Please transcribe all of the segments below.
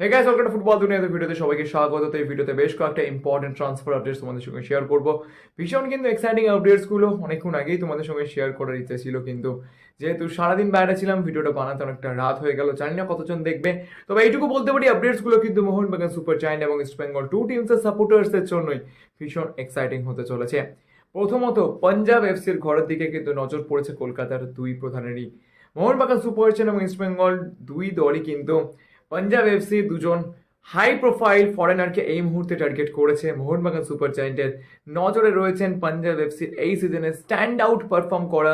Hey guys football দুনিয়াতে ভিডিওতে সবাইকে স্বাগত। এই ভিডিওতে বেশ কয়েকটা ইম্পর্টেন্ট ট্রান্সফার আপডেটস তোমাদের সঙ্গে শেয়ার করব। ভীষণ কিন্তু এক্সাইটিং আপডেটসগুলো অনেকক্ষণ আগেই তোমাদের সঙ্গে শেয়ার করার ইচ্ছে ছিল কিন্তু যেহেতু সারাদিন বাইরে ছিলাম, ভিডিওটা বানাতে অনেকটা রাত হয়ে গেল, জানি না কতজন দেখবে। তবে এইটুকু বলতে পারি আপডেটসগুলো কিন্তু মোহনবাগান সুপার জায়ান্ট এবং ইস্ট বেঙ্গল টু টিমসের সাপোর্টার্সদের জন্যই ভীষণ এক্সাইটিং হতে চলেছে। প্রথমত পাঞ্জাব এফসির ঘরের দিকে কিন্তু নজর পড়েছে কলকাতার দুই প্রধানেরই। মোহনবাগান সুপার জায়ান্ট এবং ইস্ট বেঙ্গল দুই দলই কিন্তু পাঞ্জাব এফসি দুজন হাই প্রোফাইল ফরেনারকে এই মুহূর্তে টার্গেট করেছে। মোহনবাগান সুপার জায়েন্টের নজরে রয়েছেন পাঞ্জাব এফসির এই সিজনে স্ট্যান্ড আউট পারফর্ম করা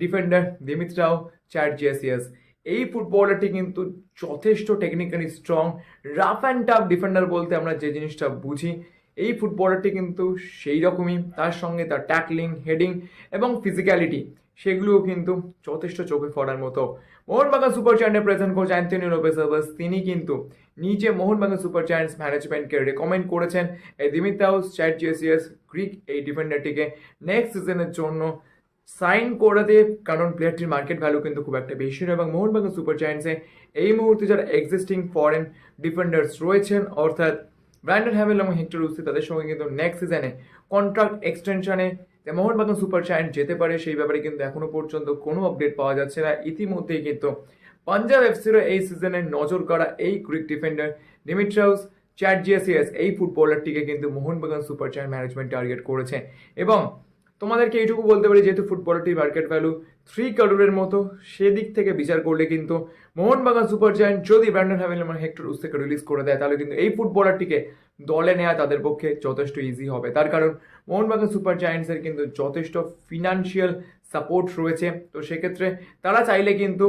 ডিফেন্ডার দিমিত্রাও চ্যাটজিয়াসিয়াস এই ফুটবলারটি কিন্তু যথেষ্ট technically strong rough and tough defender বলতে আমরা যে জিনিসটা বুঝি। এই ফুটবলারটি কিন্তু সেই রকমই তার সঙ্গে তার ট্যাকলিং হেডিং এবং ফিজিক্যালিটি সেগুলোও কিন্তু যথেষ্ট চোখে পড়ার মতো। Mohun Bagan super জায়ান্টের present coach Anthony Lopez Habas তিনি কিন্তু নিজে মোহনবাগান সুপার জায়ান্টস ম্যানেজমেন্টকে রেকমেন্ড করেছেন। এই দিমিতাউস চ্যাট জিএসিএস গ্রিক এই ডিফেন্ডারটিকে নেক্সট সিজনের জন্য সাইন করাতে কারণ প্লেয়ারটির মার্কেট ভ্যালু কিন্তু খুব একটা বেশি নয় এবং মোহনবাগান সুপার জায়ান্টসে এই মুহূর্তে যারা এক্সিস্টিং ফরেন ডিফেন্ডার্স রয়েছেন, অর্থাৎ ব্র্যান্ডন হ্যাভেল এবং হেক্টর উস্তি তাদের সঙ্গে কিন্তু নেক্সট সিজনে কন্ট্রাক্ট এক্সটেনশনে যে মোহনবাগান সুপার জায়ান্ট যেতে পারে, সেই ব্যাপারে কিন্তু এখনও পর্যন্ত কোনো আপডেট পাওয়া যাচ্ছে না। ইতিমধ্যেই কিন্তু পাঞ্জাব এফসিরও এই সিজনে নজর করা এই Greek defender Dimitrios Chatziisaias এই ফুটবলারটিকে কিন্তু Mohun Bagan super giant management target করেছে। এবং তোমাদেরকে এইটুকু বলতে পারি, যেহেতু ফুটবলারটির মার্কেট ভ্যালু থ্রি কারোরের মতো, সেদিক থেকে বিচার করলে কিন্তু মোহনবাগান সুপার জায়ান্ট যদি ব্র্যান্ডন হ্যাভেল এবং হেক্টর উস থেকে রিলিজ করে দেয়, তাহলে কিন্তু এই ফুটবলারটিকে দলে নেওয়া তাদের পক্ষে যথেষ্ট ইজি হবে। তার কারণ মোহনবাগান সুপার জায়ান্টসের কিন্তু যথেষ্ট ফিনান্সিয়াল সাপোর্ট রয়েছে। তো সেক্ষেত্রে তারা চাইলে কিন্তু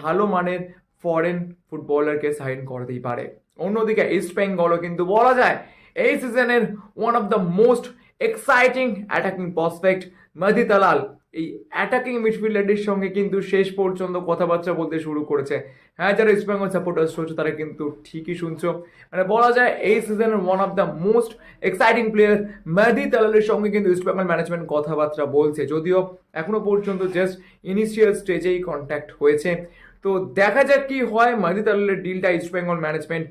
ভালো মানের ফরেন ফুটবলারকে সাইন করতেই পারে। অন্যদিকে ইস্ট বেঙ্গলও কিন্তু বলা যায়, এই সিজনের one of the most exciting attacking prospect Madih Talal এই অ্যাটাকিং মিডফিল্ডারটির সঙ্গে কিন্তু শেষ পর্যন্ত কথাবার্তা বলতে শুরু করেছে। হ্যাঁ যারা ইস্ট বেঙ্গল সাপোর্টার্স রয়েছে, তারা কিন্তু ঠিকই শুনছো। মানে বলা যায় এই সিজনের one of the most exciting player Madih তালালের সঙ্গে কিন্তু ইস্ট বেঙ্গল ম্যানেজমেন্ট কথাবার্তা বলছে। যদিও এখনও পর্যন্ত জাস্ট ইনিশিয়াল স্টেজেই কন্ট্যাক্ট হয়েছে। তো দেখা যাক কি হয় মাদি তালালের ডিলটা ইস্ট বেঙ্গল ম্যানেজমেন্ট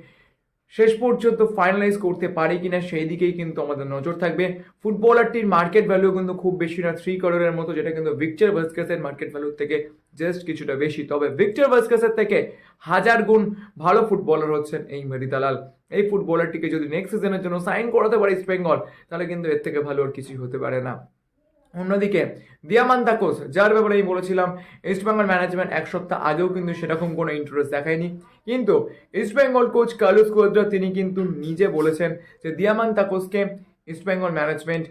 শেষ পর্যন্ত ফাইনালাইজ করতে পারে কিনা সেই দিকেই কিন্তু আমাদের নজর থাকবে। ফুটবলারটির মার্কেট ভ্যালু কিন্তু খুব বেশি না থ্রি করোরের মতো, যেটা কিন্তু ভিক্টর ভাস্কাসের মার্কেট ভ্যালুর থেকে জাস্ট কিছুটা বেশি। তবে ভিক্টর ভাস্কাসের থেকে হাজার গুণ ভালো ফুটবলার হচ্ছেন এই মেরিতালাল এই ফুটবলারটিকে যদি নেক্সট সিজনের জন্য সাইন করাতে পারে ইস্ট বেঙ্গল তাহলে কিন্তু এর থেকে ভালো আর কিছুই হতে পারে না। অন্যদিকে দিয়ামান তাকোস যার ব্যাপারে আমি বলেছিলাম ইস্টবেঙ্গল ম্যানেজমেন্ট এক সপ্তাহ আগেও কিন্তু সেরকম কোনো ইন্টারেস্ট দেখায়নি। কিন্তু ইস্টবেঙ্গল কোচ কালুস কোচরা তিনি কিন্তু নিজে বলেছেন যে দিয়ামান তাকোসকে ইস্ট বেঙ্গল ম্যানেজমেন্ট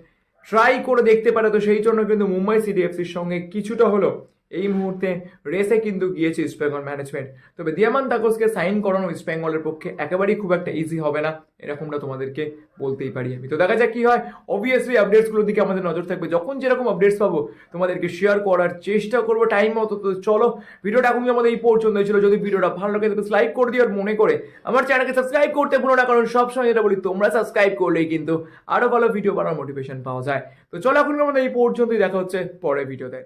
ট্রাই করে দেখতে পারে। তো সেই জন্য কিন্তু মুম্বাই সিটি এফসির সঙ্গে কিছুটা হলো এই মুহূর্তে রেসে কিন্তু গিয়েছে ইস্ট বেঙ্গল ম্যানেজমেন্ট তবে দিয়ামান তাকোসকে সাইন করানো ইস্ট বেঙ্গলের পক্ষে একেবারেই খুব একটা ইজি হবে না, এরকমটা তোমাদেরকে বলতেই পারি আমি। তো দেখা যাক কি হয়। অবভিয়াসলি আপডেটসগুলোর দিকে আমাদের নজর থাকবে। যখন যেরকম আপডেটস পাবো, তোমাদেরকে শেয়ার করার চেষ্টা করব। টাইম মতো তো চলো, ভিডিওটা এখন আমাদের এই পর্যন্ত ছিল। যদি ভিডিওটা ভালো লাগে তবে লাইক করে দিও। আর মনে করে আমার চ্যানেলকে সাবস্ক্রাইব করতে ভুলো না, কারণ সবসময় যেটা বলি, তোমরা সাবস্ক্রাইব করলেই কিন্তু আরও ভালো ভিডিও বানানোর মোটিভেশন পাওয়া যায়। তো চলো এখন আমাদের এই পর্যন্তই। দেখা হচ্ছে পরের ভিডিওতে